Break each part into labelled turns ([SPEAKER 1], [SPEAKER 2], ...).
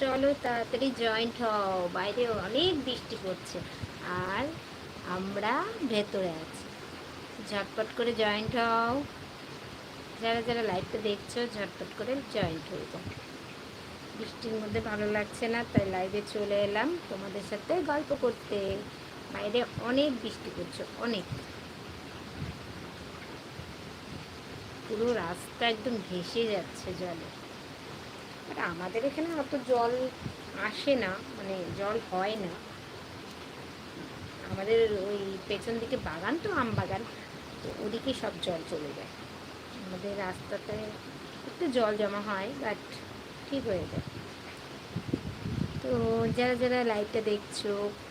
[SPEAKER 1] চলো তাড়াতাড়ি জয়েন্ট হও। বাইরে অনেক বৃষ্টি পড়ছে। আর আমরা ভেতরে আছি। ঝটপট করে জয়েন্ট হও। যারা যারা লাইভটা দেখছ, ঝটপট করে জয়েন্ট হয়ে যাও। বৃষ্টির মধ্যে ভালো লাগছে না, তাই লাইভে চলে এলাম তোমাদের সাথে গল্প করতে। বাইরে অনেক বৃষ্টি পড়ছে, অনেক। পুরো রাস্তা একদম ভেসে যাচ্ছে জলে। বাট আমাদের এখানে অত জল আসে না মানে জল হয় না। আমাদের ওই পেছন দিকে বাগান তো, আম বাগান। তো ওদিকে সব জল চলে যায়। আমাদের রাস্তাতে একটু জল জমা হয় বাট ঠিক হয়ে যায়। তো যারা যারা লাইভটা দেখছ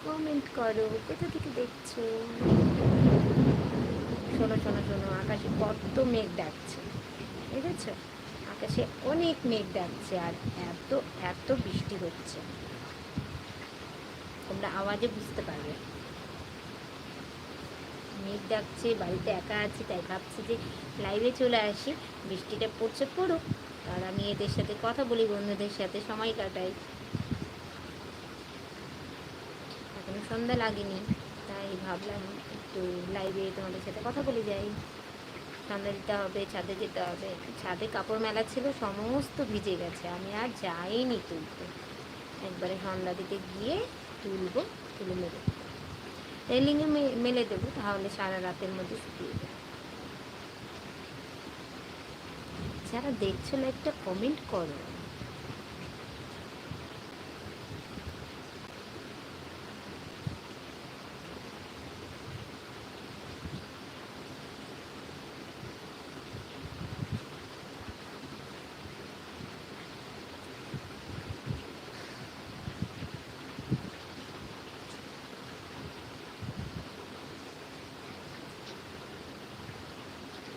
[SPEAKER 1] কমেন্ট করো, কোথা থেকে দেখছ? শোনো শোনো শোনো, আকাশে কত মেঘ ডাকছে। বুঝেছ আকাশে অনেক মেঘ ডাকছে আর এত এত বৃষ্টি হচ্ছে। তোমরা আওয়াজে বুঝতে পারবে। মেঘ ডাকছে, বাড়িতে একা আছি, তাই ভাবছি যে লাইভে চলে আসি। বৃষ্টিটা পড়ছে, পড়ুক। আর আমি এদের সাথে কথা বলি, বন্ধুদের সাথে সময় কাটাই। এখনও সন্ধ্যা লাগেনি, তাই ভাবলাম একটু লাইভে তোমাদের সাথে কথা বলে যাই। সন্ধ্যা দিতে হবে, ছাদে যেতে হবে। ছাদে কাপড় মেলা ছিল, সমস্ত ভিজে গেছে। আমি আর যাইনি তুলতে। একবারে সন্ধ্যা দিতে গিয়ে তুলবো, তুলে মেলে রেলিংয়ে মেলে দেবো, তাহলে সারা রাতের মধ্যে শুকিয়ে যাবে। যারা দেখছ একটা কমেন্ট করো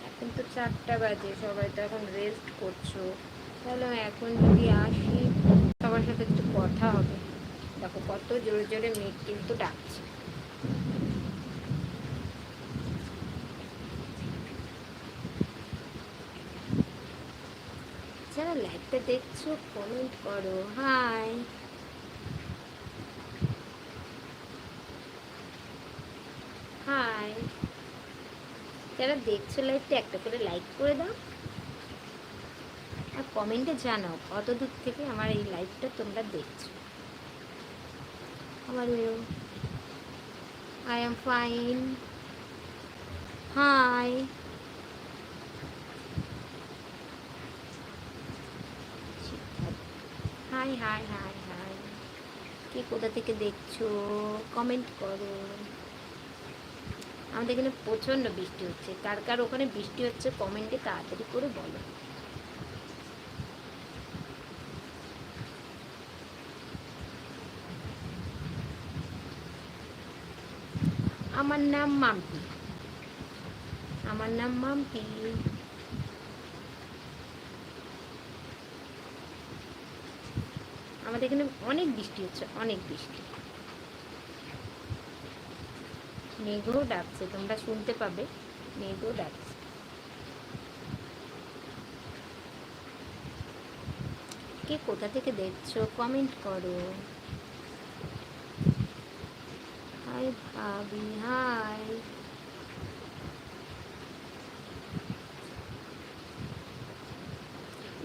[SPEAKER 1] এখন তো চারটা বাজে, সবাই তো এখন রেস্ট করছ। তাহলে এখন যদি আসি, সবার সাথে একটু কথা হবে। দেখো কত জোরে জোরে মেঘ কিন্তু ডাকছে। লাইভটা দেখছ কমেন্ট করো। হাই যারা দেখছ লাইভটা একটা করে লাইক করে দাও। আর কমেন্টে জানাও কত দূর থেকে আমার এই লাইভটা তোমরা দেখছ। আমার I am fine hi hi hi hi hi কে কোথা থেকে দেখছ? কমেন্ট করো। আমাদের এখানে প্রচণ্ড বৃষ্টি হচ্ছে। কার কার ওখানে বৃষ্টি হচ্ছে কমেন্টে তাড়াতাড়ি করে বলো। আমার নাম মাম্পি। আমার নাম মাম্পি। আমাদের এখানে অনেক বৃষ্টি হচ্ছে, অনেক বৃষ্টি। মেঘও ডাকছে তোমরা শুনতে পাবে মেঘও ডাকছে কে কোথা থেকে দেখছ? কমেন্ট করো। হাই ভাবি হাই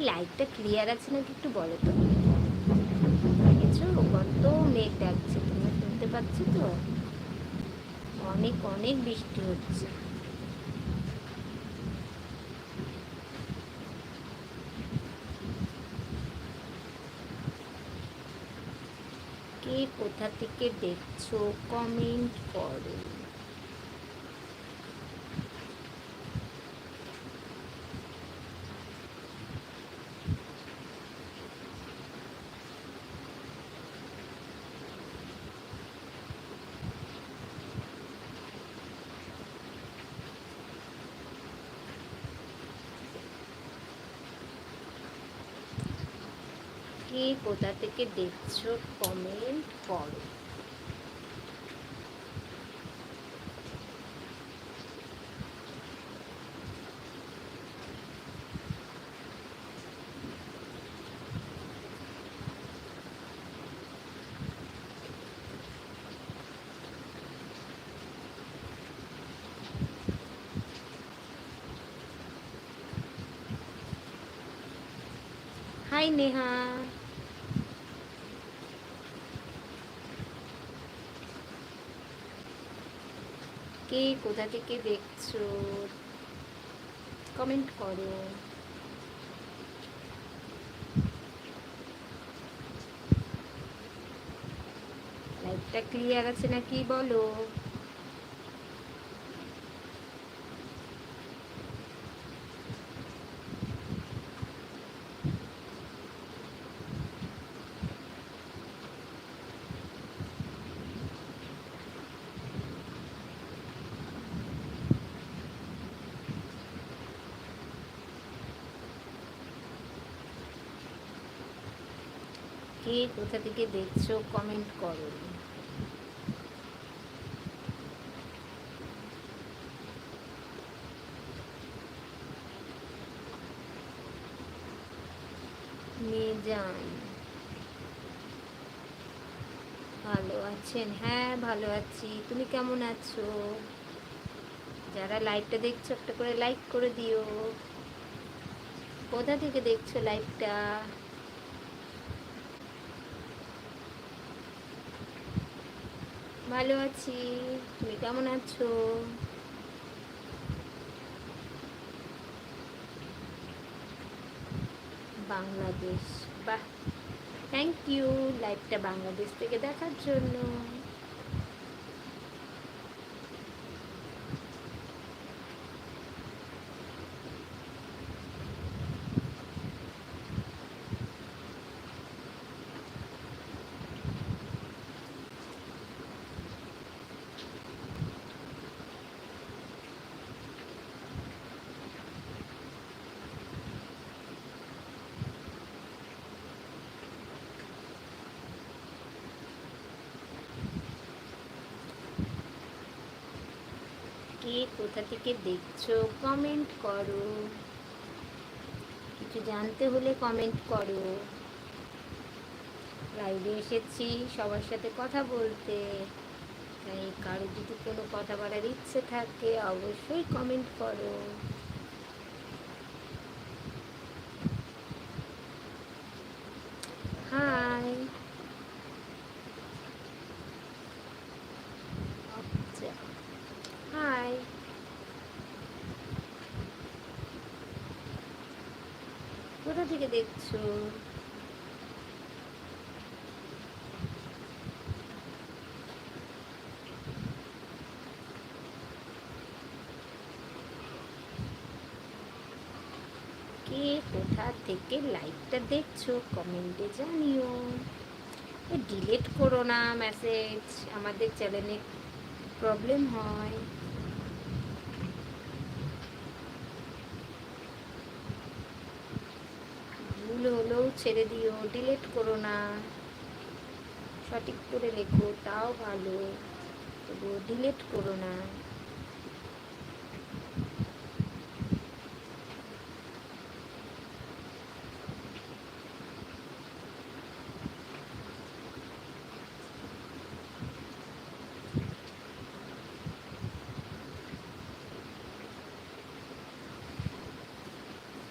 [SPEAKER 1] লাইটটা ক্লিয়ার আছে নাকি একটু বলো তো? দেখেছ? কত মেঘ ডাকছে, তোমরা শুনতে পাচ্ছ তো? অনেক অনেক বৃষ্টি হচ্ছে। কে কোথা থেকে দেখছ? কমেন্ট করো। কোথা থেকে দেখছ কমেন্ট করো। হাই নেহা কে কোথা থেকে দেখছ? কমেন্ট করো। লাইটটা ক্লিয়ার আছে নাকি বলো কে কোথা থেকে দেখছ কমেন্ট করো। যান ভালো আছেন? হ্যাঁ ভালো আছি। তুমি কেমন আছো? যারা লাইভটা দেখছ, একটা করে লাইক করে দিও। কোথা থেকে দেখছ লাইভটা ভালো আছি। তুমি কেমন আছো? বাংলাদেশ বাহ। থ্যাংক ইউ লাইভটা বাংলাদেশ থেকে দেখার জন্য। কে কোথা থেকে দেখছ? কমেন্ট করো। কিছু জানতে হলে কমেন্ট করো। লাইভে এসেছি, সবার সাথে কথা বলতে। তাই কারও যদি কোনো কথা বলার ইচ্ছে থাকে, অবশ্যই কমেন্ট করো হাই আচ্ছা হাই কোথা থেকে দেখছ? কে কোথা থেকে লাইভটা দেখছ? কমেন্টে জানিও। ডিলেট করো না মেসেজ আমাদের চ্যানেলে প্রবলেম হয় ভুল হলেও ছেড়ে দিও ডিলেট করো না। সঠিক করে লেখো তাও ভালো। তবুও ডিলেট করো না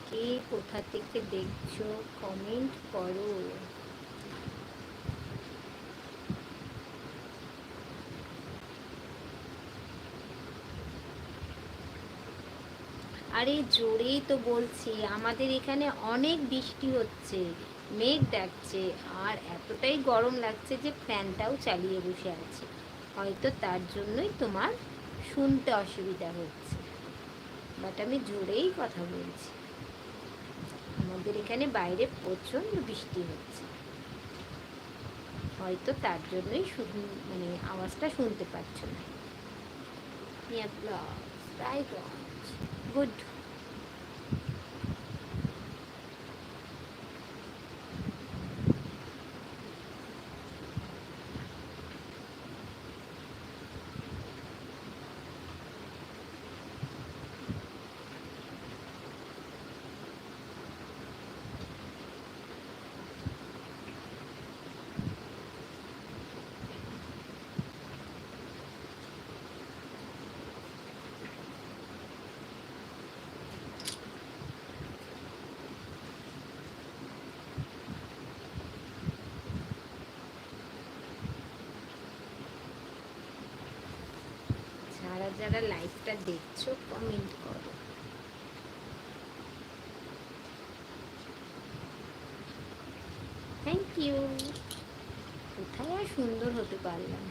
[SPEAKER 1] কে কোথা থেকে দেখছ কমেন্ট করো। আরে জোরেই তো বলছি, আমাদের এখানে অনেক বৃষ্টি হচ্ছে, মেঘ ডাকছে, আর এতটাই গরম লাগছে যে ফ্যানটাও চালিয়ে বসে আছে। হয়তো তার জন্যই তোমার শুনতে অসুবিধা হচ্ছে বাট আমি জোরেই কথা বলছি। আমাদের এখানে বাইরে প্রচণ্ড বৃষ্টি হচ্ছে। হয়তো তার জন্যই শুধু মানে আওয়াজটা শুনতে পাচ্ছ না। প্রায় গুড যারা যারা লাইভটা দেখছ কমেন্ট করো। থ্যাংক ইউ কোথায় আর সুন্দর হতে পারলাম।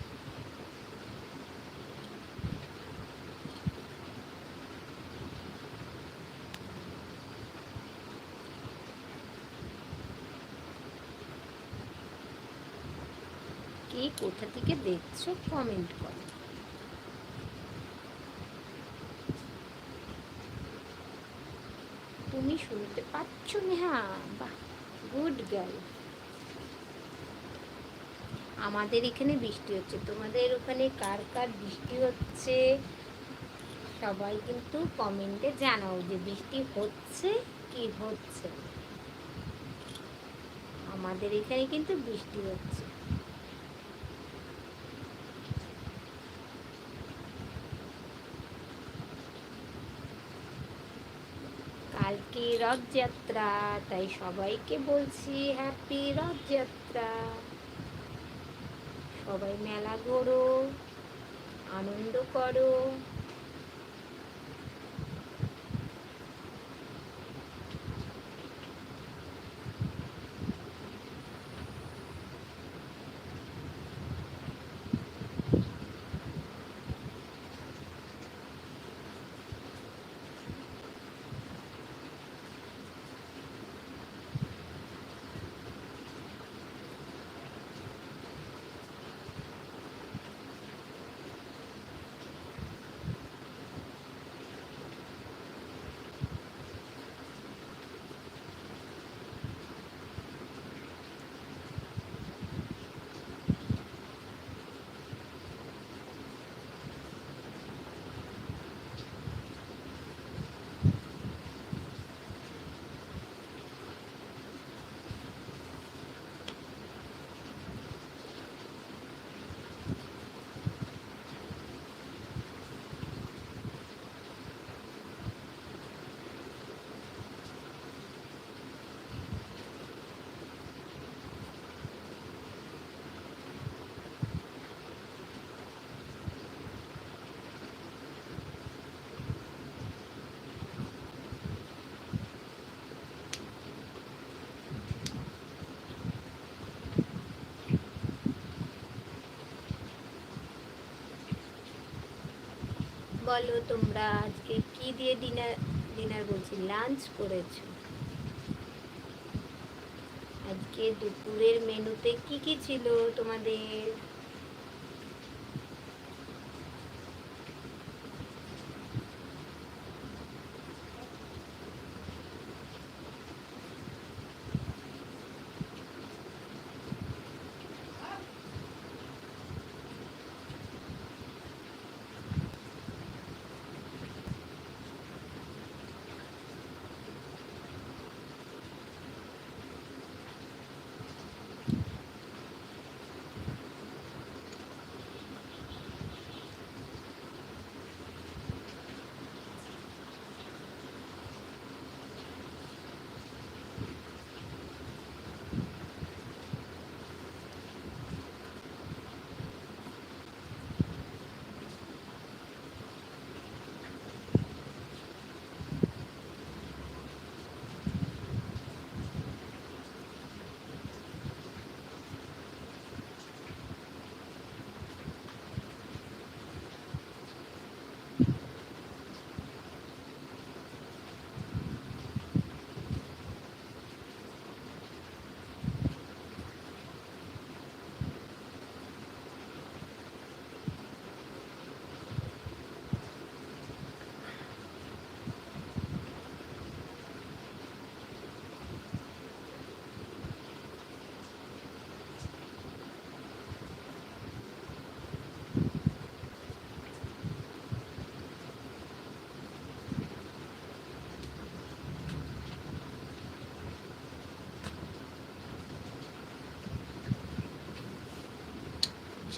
[SPEAKER 1] কে কোথা থেকে দেখছ কমেন্ট করো তুমি শুনতে পাচ্ছ নেহা বাহ গুড গার্ল আমাদের এখানে বৃষ্টি হচ্ছে। তোমাদের ওখানে কার কার বৃষ্টি হচ্ছে? সবাই কিন্তু কমেন্টে জানাও যে বৃষ্টি হচ্ছে কি হচ্ছে। আমাদের এখানে কিন্তু বৃষ্টি হচ্ছে। রথযাত্রা তাই সবাইকে বলছি হ্যাপি রথযাত্রা। সবাই মেলা ঘোরো আনন্দ করো। বলো তোমরা আজকে কি দিয়ে ডিনার ডিনার বলছি লাঞ্চ করেছ? আজকে দুপুরের মেনুতে কি কি ছিল তোমাদের?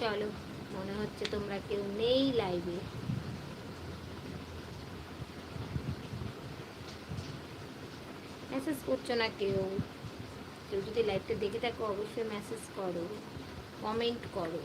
[SPEAKER 1] চলো, মনে হচ্ছে তোমরা কেউ নেই লাইভে মেসেজ করছ না কেউ? কেউ যদি লাইভটা দেখে থাকো, অবশ্যই মেসেজ করো কমেন্ট করো।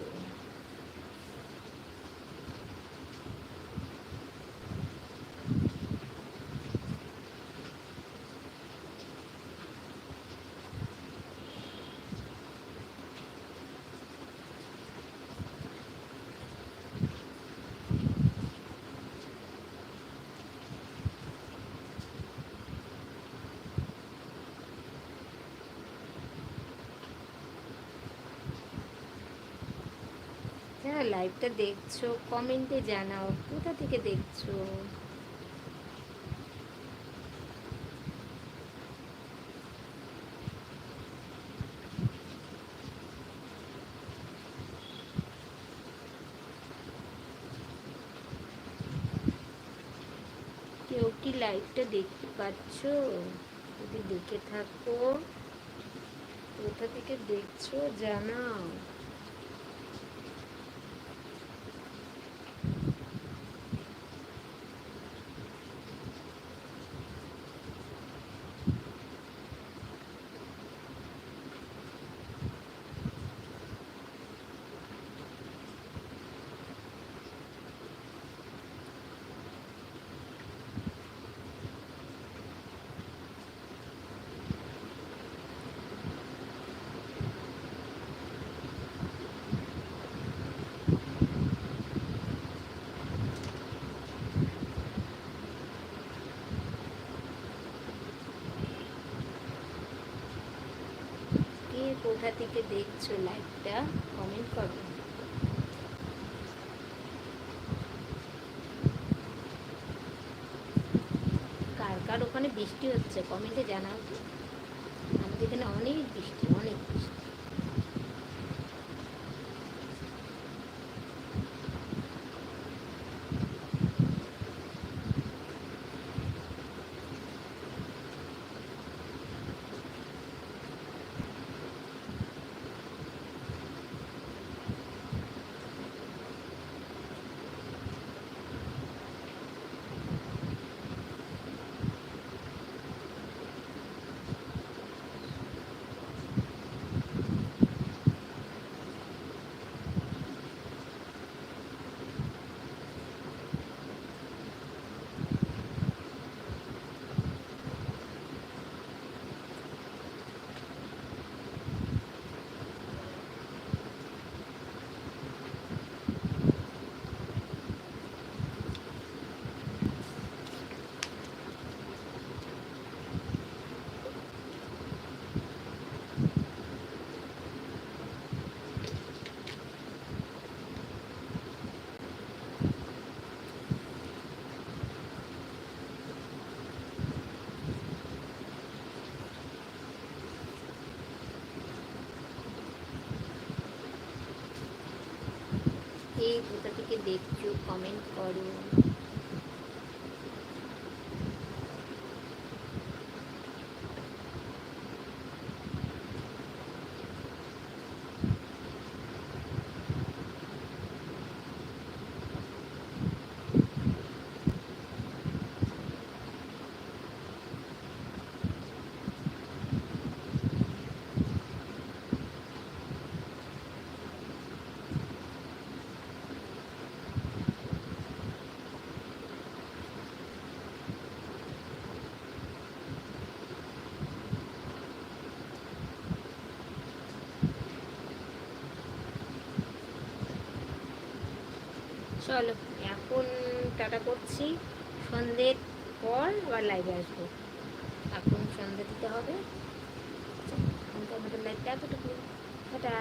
[SPEAKER 1] লাইভটা দেখছ কমেন্টে জানাও, কোথা থেকে দেখছ? কেউ কি লাইভটা দেখতে পাচ্ছ? যদি দেখে থাকো, কোথা থেকে দেখছ, জানাও কে কোথা থেকে দেখছ লাইভটা কমেন্ট করো। কার কার ওখানে বৃষ্টি হচ্ছে? কমেন্টে জানাও। তো আমাদের এখানে অনেক বৃষ্টি অনেক বৃষ্টি কে কোথা থেকে দেখছ কমেন্ট করো চলো, এখন টাটা করছি। সন্ধ্যের পর আবার লাইভে আসব। এখন সন্ধ্যে দিতে হবে। তো আমাদের লাইভটা এতটুকু টাটা।